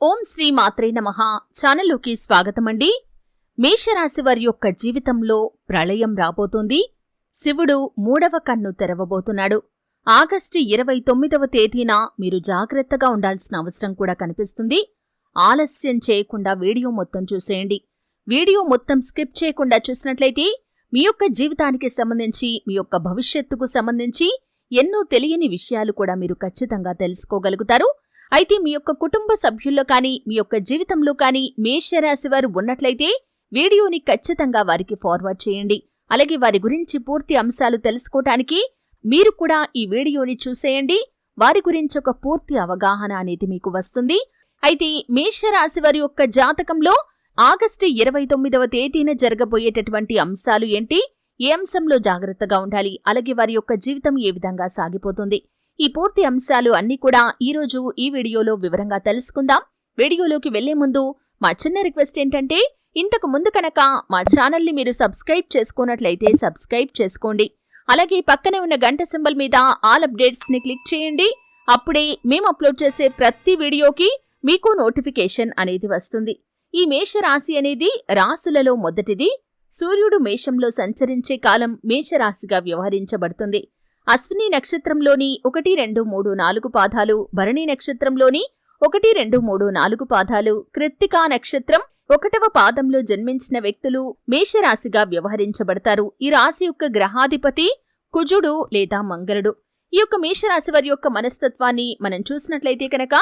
ఓం శ్రీ మాత్రే నమః. ఛానల్లోకి స్వాగతమండి. మేషరాశి వారి యొక్క జీవితంలో ప్రళయం రాబోతోంది. శివుడు మూడవ కన్ను తెరవబోతున్నాడు. ఆగస్టు ఇరవై తొమ్మిదవ తేదీన మీరు జాగ్రత్తగా ఉండాల్సిన అవసరం కూడా కనిపిస్తుంది. ఆలస్యం చేయకుండా వీడియో మొత్తం చూసేయండి. వీడియో మొత్తం స్కిప్ చేయకుండా చూసినట్లయితే మీ యొక్క జీవితానికి సంబంధించి మీ యొక్క భవిష్యత్తుకు సంబంధించి ఎన్నో తెలియని విషయాలు కూడా మీరు ఖచ్చితంగా తెలుసుకోగలుగుతారు. అయితే మీ యొక్క కుటుంబ సభ్యుల్లో కానీ మీ యొక్క జీవితంలో కానీ మేషరాశి వారు ఉన్నట్లయితే వీడియోని ఖచ్చితంగా వారికి ఫార్వర్డ్ చేయండి. అలాగే వారి గురించి పూర్తి అంశాలు తెలుసుకోవటానికి మీరు కూడా ఈ వీడియోని చూసేయండి. వారి గురించి ఒక పూర్తి అవగాహన అనేది మీకు వస్తుంది. అయితే మేషరాశి వారి యొక్క జాతకంలో ఆగస్టు ఇరవై తొమ్మిదవ తేదీన జరగబోయేటటువంటి అంశాలు ఏంటి? ఏ అంశంలో జాగ్రత్తగా ఉండాలి? అలాగే వారి యొక్క జీవితం ఏ విధంగా సాగిపోతుంది? ఈ పూర్తి అంశాలు అన్నీ కూడా ఈరోజు ఈ వీడియోలో వివరంగా తెలుసుకుందాం. వీడియోలోకి వెళ్ళే ముందు మా చిన్న రిక్వెస్ట్ ఏంటంటే ఇంతకు ముందు కనుక మా ఛానల్ని మీరు సబ్స్క్రైబ్ చేసుకున్నట్లయితే సబ్స్క్రైబ్ చేసుకోండి. అలాగే పక్కనే ఉన్న గంట సింబల్ మీద ఆల్ అప్డేట్స్ని క్లిక్ చేయండి. అప్పుడే మేము అప్లోడ్ చేసే ప్రతి వీడియోకి మీకు నోటిఫికేషన్ అనేది వస్తుంది. ఈ మేషరాశి అనేది రాసులలో మొదటిది. సూర్యుడు మేషంలో సంచరించే కాలం మేషరాశిగా వ్యవహరించబడుతుంది. అశ్విని నక్షత్రంలోని ఒకటి రెండు మూడు నాలుగు పాదాలు భరణి నక్షత్రంలోని ఒకటి రెండు మూడు నాలుగు పాదాలు కృత్తికా నక్షత్రం ఒకటవ పాదంలో జన్మించిన వ్యక్తులు మేషరాశిగా వ్యవహరించబడతారు. ఈ రాశి యొక్క గ్రహాధిపతి కుజుడు లేదా మంగళుడు ఈ యొక్క మేషరాశి వారి యొక్క మనస్తత్వాన్ని మనం చూసినట్లయితే కనుక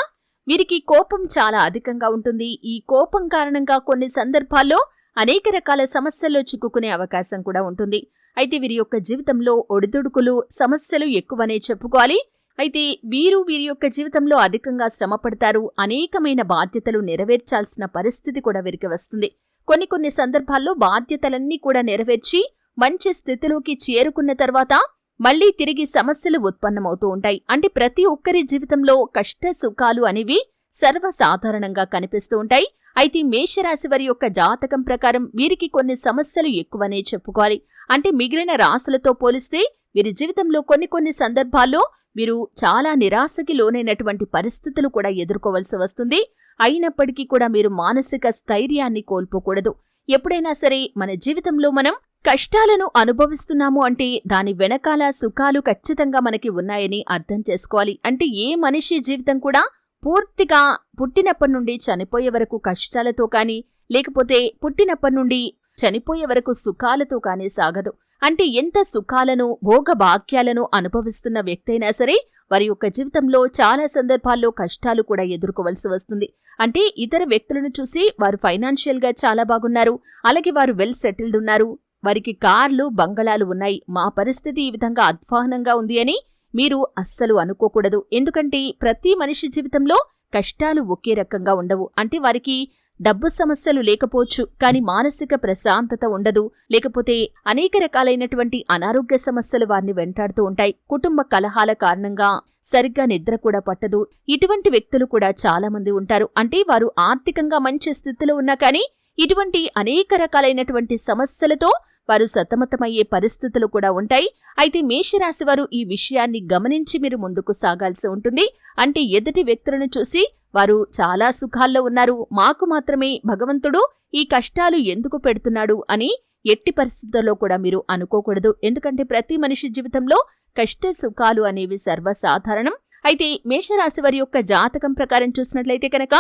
వీరికి కోపం చాలా అధికంగా ఉంటుంది. ఈ కోపం కారణంగా కొన్ని సందర్భాల్లో అనేక రకాల సమస్యల్లో చిక్కుకునే అవకాశం కూడా ఉంటుంది. అయితే వీరి యొక్క జీవితంలో ఒడిదుడుకులు సమస్యలు ఎక్కువనే చెప్పుకోవాలి. అయితే వీరు వీరి యొక్క జీవితంలో అధికంగా శ్రమపడతారు. అనేకమైన బాధ్యతలు నెరవేర్చాల్సిన పరిస్థితి కూడా వీరికి వస్తుంది. కొన్ని కొన్ని సందర్భాల్లో బాధ్యతలన్నీ కూడా నెరవేర్చి మంచి స్థితిలోకి చేరుకున్న తర్వాత మళ్ళీ తిరిగి సమస్యలు ఉత్పన్నమవుతూ ఉంటాయి. అంటే ప్రతి ఒక్కరి జీవితంలో కష్ట సుఖాలు అనేవి సర్వసాధారణంగా కనిపిస్తూ ఉంటాయి. అయితే మేషరాశి వారి యొక్క జాతకం ప్రకారం వీరికి కొన్ని సమస్యలు ఎక్కువనే చెప్పుకోవాలి. అంటే మిగిలిన రాశులతో పోలిస్తే వీరి జీవితంలో కొన్ని కొన్ని సందర్భాల్లో వీరు చాలా నిరాశకి లోనైనటువంటి పరిస్థితులు కూడా ఎదుర్కోవలసి వస్తుంది. అయినప్పటికీ కూడా మీరు మానసిక స్థైర్యాన్ని కోల్పోకూడదు. ఎప్పుడైనా సరే మన జీవితంలో మనం కష్టాలను అనుభవిస్తున్నాము అంటే దాని వెనకాల సుఖాలు ఖచ్చితంగా మనకి ఉన్నాయని అర్థం చేసుకోవాలి. అంటే ఏ మనిషి జీవితం కూడా పూర్తిగా పుట్టినప్పటి నుండి చనిపోయే వరకు కష్టాలతో కానీ లేకపోతే పుట్టినప్పటి నుండి చనిపోయే వరకు సుఖాలతో కానీ సాగదు. అంటే ఎంత సుఖాలను భోగభాగ్యాలను అనుభవిస్తున్న వ్యక్తైనా సరే వారి యొక్క జీవితంలో చాలా సందర్భాల్లో కష్టాలు కూడా ఎదుర్కోవలసి వస్తుంది. అంటే ఇతర వ్యక్తులను చూసి వారు ఫైనాన్షియల్గా చాలా బాగున్నారు. అలాగే వారు వెల్ సెటిల్డ్ ఉన్నారు. వారికి కార్లు బంగళాలు ఉన్నాయి. మా పరిస్థితి ఈ విధంగా అధ్వానంగా ఉంది అని మీరు అస్సలు అనుకోకూడదు. ఎందుకంటే ప్రతి మనిషి జీవితంలో కష్టాలు ఒకే రకంగా ఉండవు. అంటే వారికి డబ్బు సమస్యలు లేకపోవచ్చు కానీ మానసిక ప్రశాంతత ఉండదు. లేకపోతే అనేక రకాలైనటువంటి అనారోగ్య సమస్యలు వారిని వెంటాడుతూ ఉంటాయి. కుటుంబ కలహాల కారణంగా సరిగ్గా నిద్ర కూడా పట్టదు. ఇటువంటి వ్యక్తులు కూడా చాలా మంది ఉంటారు. అంటే వారు ఆర్థికంగా మంచి స్థితిలో ఉన్నా కానీ ఇటువంటి అనేక రకాలైనటువంటి సమస్యలతో వారు సతమతమయ్యే పరిస్థితులు కూడా ఉంటాయి. అయితే మేషరాశి వారు ఈ విషయాన్ని గమనించి మీరు ముందుకు సాగాల్సి ఉంటుంది. అంటే ఎదుటి వ్యక్తులను చూసి వారు చాలా సుఖాల్లో ఉన్నారు. మాకు మాత్రమే భగవంతుడు ఈ కష్టాలు ఎందుకు పెడుతున్నాడు అని ఎట్టి పరిస్థితుల్లో కూడా మీరు అనుకోకూడదు. ఎందుకంటే ప్రతి మనిషి జీవితంలో కష్ట సుఖాలు అనేవి సర్వసాధారణం. అయితే మేషరాశి వారి యొక్క జాతకం ప్రకారం చూసినట్లయితే కనుక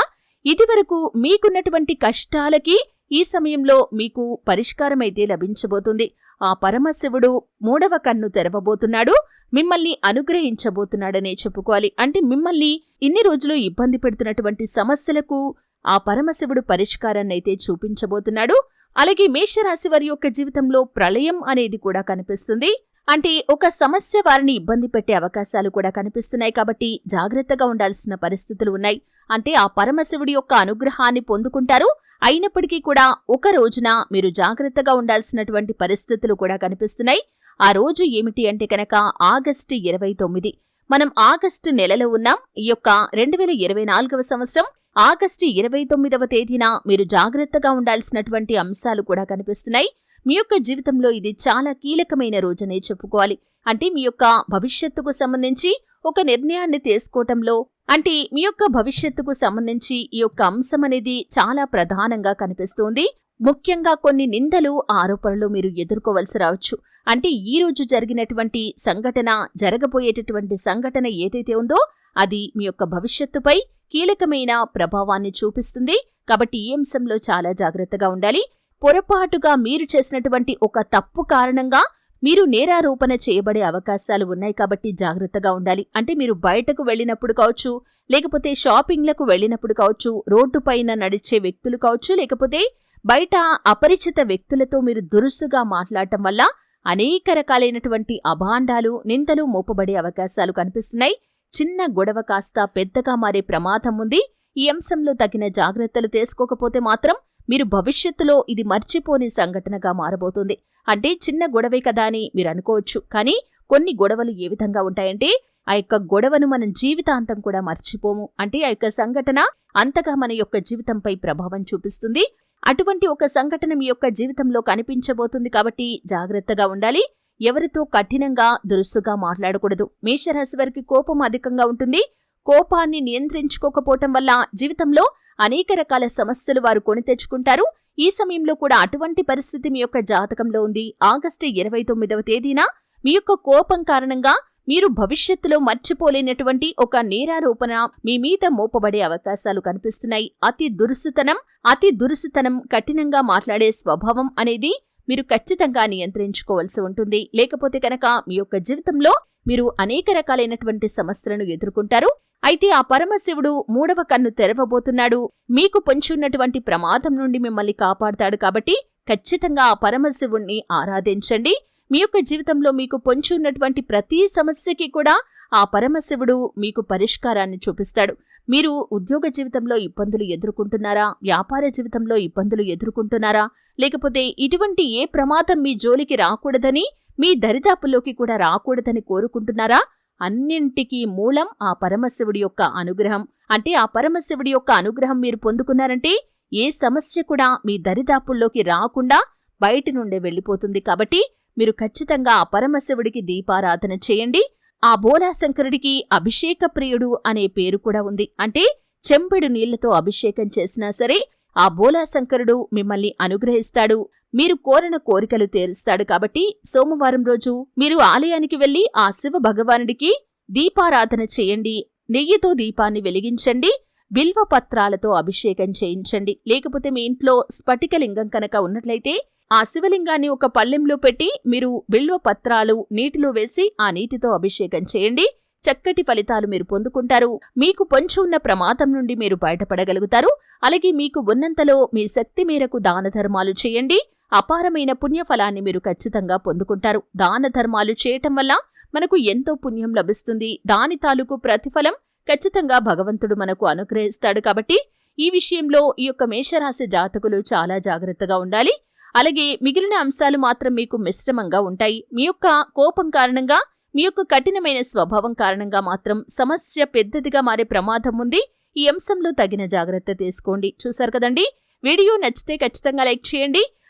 ఇదివరకు మీకున్నటువంటి కష్టాలకి ఈ సమయంలో మీకు పరిష్కారమైతే లభించబోతుంది. ఆ పరమశివుడు మూడవ కన్ను తెరవబోతున్నాడు. మిమ్మల్ని అనుగ్రహించబోతున్నాడనే చెప్పుకోవాలి. అంటే మిమ్మల్ని ఇన్ని రోజులు ఇబ్బంది పెడుతున్నటువంటి సమస్యలకు ఆ పరమశివుడు పరిష్కారాన్నైతే చూపించబోతున్నాడు. అలాగే మేషరాశి వారి యొక్క జీవితంలో ప్రళయం అనేది కూడా కనిపిస్తుంది. అంటే ఒక సమస్య వారిని ఇబ్బంది పెట్టే అవకాశాలు కూడా కనిపిస్తున్నాయి కాబట్టి జాగ్రత్తగా ఉండాల్సిన పరిస్థితులు ఉన్నాయి. అంటే ఆ పరమశివుడి యొక్క అనుగ్రహాన్ని పొందుకుంటారు. అయినప్పటికీ కూడా ఒక రోజున మీరు జాగ్రత్తగా ఉండాల్సినటువంటి పరిస్థితులు కూడా కనిపిస్తున్నాయి. ఆ రోజు ఏమిటి అంటే కనుక ఆగస్టు ఇరవై తొమ్మిది. మనం ఆగస్టు నెలలో ఉన్నాం. ఈ యొక్క రెండు వేల ఇరవై నాలుగవ సంవత్సరం ఆగస్టు ఇరవై తొమ్మిదవ తేదీన మీరు జాగ్రత్తగా ఉండాల్సినటువంటి అంశాలు కూడా కనిపిస్తున్నాయి. మీ యొక్క జీవితంలో ఇది చాలా కీలకమైన రోజనే చెప్పుకోవాలి. అంటే మీ యొక్క భవిష్యత్తుకు సంబంధించి ఒక నిర్ణయాన్ని తీసుకోవటంలో అంటే మీ యొక్క భవిష్యత్తుకు సంబంధించి ఈ యొక్క అంశం అనేది చాలా ప్రధానంగా కనిపిస్తోంది. ముఖ్యంగా కొన్ని నిందలు ఆరోపణలు మీరు ఎదుర్కోవలసి రావచ్చు. అంటే ఈ రోజు జరిగినటువంటి సంఘటన జరగబోయేటటువంటి సంఘటన ఏదైతే ఉందో అది మీ యొక్క భవిష్యత్తుపై కీలకమైన ప్రభావాన్ని చూపిస్తుంది. కాబట్టి ఈ అంశంలో చాలా జాగ్రత్తగా ఉండాలి. పొరపాటుగా మీరు చేసినటువంటి ఒక తప్పు కారణంగా మీరు నేరారోపణ చేయబడే అవకాశాలు ఉన్నాయి కాబట్టి జాగ్రత్తగా ఉండాలి. అంటే మీరు బయటకు వెళ్ళినప్పుడు కావచ్చు లేకపోతే షాపింగ్లకు వెళ్ళినప్పుడు కావచ్చు రోడ్డుపైన నడిచే వ్యక్తులు కావచ్చు లేకపోతే బయట అపరిచిత వ్యక్తులతో మీరు దురుసుగా మాట్లాడటం వల్ల అనేక రకాలైనటువంటి అభాండాలు నిందలు మోపబడే అవకాశాలు కనిపిస్తున్నాయి. చిన్న గొడవ కాస్త పెద్దగా మారే ప్రమాదం ఉంది. ఈ అంశంలో తగిన జాగ్రత్తలు తీసుకోకపోతే మాత్రం మీరు భవిష్యత్తులో ఇది మర్చిపోని సంఘటనగా మారబోతుంది. అంటే చిన్న గొడవే కదా అని మీరు అనుకోవచ్చు. కానీ కొన్ని గొడవలు ఏ విధంగా ఉంటాయంటే ఆ యొక్క గొడవను మనం జీవితాంతం కూడా మర్చిపోము. అంటే ఆ యొక్క సంఘటన అంతగా మన యొక్క జీవితంపై ప్రభావం చూపిస్తుంది. అటువంటి ఒక సంఘటన మీ యొక్క జీవితంలో కనిపించబోతుంది కాబట్టి జాగ్రత్తగా ఉండాలి. ఎవరితో కఠినంగా దురుసుగా మాట్లాడకూడదు. మేషరాశి వారికి కోపం అధికంగా ఉంటుంది. కోపాన్ని నియంత్రించుకోకపోవటం వల్ల జీవితంలో అనేక రకాల సమస్యలు వారు కొని తెచ్చుకుంటారు. ఈ సమయంలో కూడా అటువంటి పరిస్థితి మీ యొక్క జాతకంలో ఉంది. ఆగస్టు ఇరవై తొమ్మిదవ తేదీన మీ యొక్క కోపం కారణంగా మీరు భవిష్యత్తులో మర్చిపోలేనటువంటి ఒక నేరారోపణ మీ మీద మోపబడే అవకాశాలు కనిపిస్తున్నాయి. అతి దురుసుతనం అతి దురుసుతనం కఠినంగా మాట్లాడే స్వభావం అనేది మీరు ఖచ్చితంగా నియంత్రించుకోవాల్సి ఉంటుంది. లేకపోతే కనుక మీ యొక్క జీవితంలో మీరు అనేక రకాలైనటువంటి సమస్యలను ఎదుర్కొంటారు. అయితే ఆ పరమశివుడు మూడవ కన్ను తెరవబోతున్నాడు. మీకు పొంచున్నటువంటి ప్రమాదం నుండి మిమ్మల్ని కాపాడతాడు కాబట్టి ఖచ్చితంగా ఆ పరమశివుణ్ణి ఆరాధించండి. మీ యొక్క జీవితంలో మీకు పొంచి ఉన్నటువంటి ప్రతి సమస్యకి కూడా ఆ పరమశివుడు మీకు పరిష్కారాన్ని చూపిస్తాడు. మీరు ఉద్యోగ జీవితంలో ఇబ్బందులు ఎదుర్కొంటున్నారా? వ్యాపార జీవితంలో ఇబ్బందులు ఎదుర్కొంటున్నారా? లేకపోతే ఇటువంటి ఏ ప్రమాదం మీ జోలికి రాకూడదని మీ దరిదాపుల్లోకి కూడా రాకూడదని కోరుకుంటున్నారా? అన్నింటికీ మూలం ఆ పరమశివుడి యొక్క అనుగ్రహం. అంటే ఆ పరమశివుడి యొక్క అనుగ్రహం మీరు పొందుకున్నారంటే ఏ సమస్య కూడా మీ దరిదాపుల్లోకి రాకుండా బయటి నుండే వెళ్ళిపోతుంది. కాబట్టి మీరు ఖచ్చితంగా ఆ పరమశివుడికి దీపారాధన చేయండి. ఆ బోలాశంకరుడికి అభిషేక ప్రియుడు అనే పేరు కూడా ఉంది. అంటే చెంబెడు నీళ్ళతో అభిషేకం చేసినా సరే ఆ బోలాశంకరుడు మిమ్మల్ని అనుగ్రహిస్తాడు. మీరు కోరిన కోరికలు తీరుస్తాడు కాబట్టి సోమవారం రోజు మీరు ఆలయానికి వెళ్ళి ఆ శివ భగవానుడికి దీపారాధన చేయండి. నెయ్యితో దీపాన్ని వెలిగించండి. బిల్వ పత్రాలతో అభిషేకం చేయించండి. లేకపోతే మీ ఇంట్లో స్ఫటికలింగం కనుక ఉన్నట్లయితే ఆ శివలింగాన్ని ఒక పళ్ళెంలో పెట్టి మీరు బిల్వ పత్రాలు నీటిలో వేసి ఆ నీటితో అభిషేకం చేయండి. చక్కటి ఫలితాలు మీరు పొందుకుంటారు. మీకు పొంచి ఉన్న ప్రమాదం నుండి మీరు బయటపడగలుగుతారు. అలాగే మీకు ఉన్నంతలో మీ శక్తి మేరకు దాన ధర్మాలు చేయండి. అపారమైన పుణ్యఫలాన్ని మీరు ఖచ్చితంగా పొందుకుంటారు. దాన ధర్మాలు చేయటం వల్ల మనకు ఎంతో పుణ్యం లభిస్తుంది. దాని తాలూకు ప్రతిఫలం ఖచ్చితంగా భగవంతుడు మనకు అనుగ్రహిస్తాడు కాబట్టి ఈ విషయంలో ఈ యొక్క మేషరాశి జాతకులు చాలా జాగ్రత్తగా ఉండాలి. అలాగే మిగిలిన అంశాలు మాత్రం మీకు మిశ్రమంగా ఉంటాయి. మీ యొక్క కోపం కారణంగా మీ యొక్క కఠినమైన స్వభావం కారణంగా మాత్రం సమస్య పెద్దదిగా మారే ప్రమాదం ఉంది. ఈ అంశంలో తగిన జాగ్రత్త తీసుకోండి. చూశారు కదండి? వీడియో నచ్చితే ఖచ్చితంగా లైక్ చేయండి.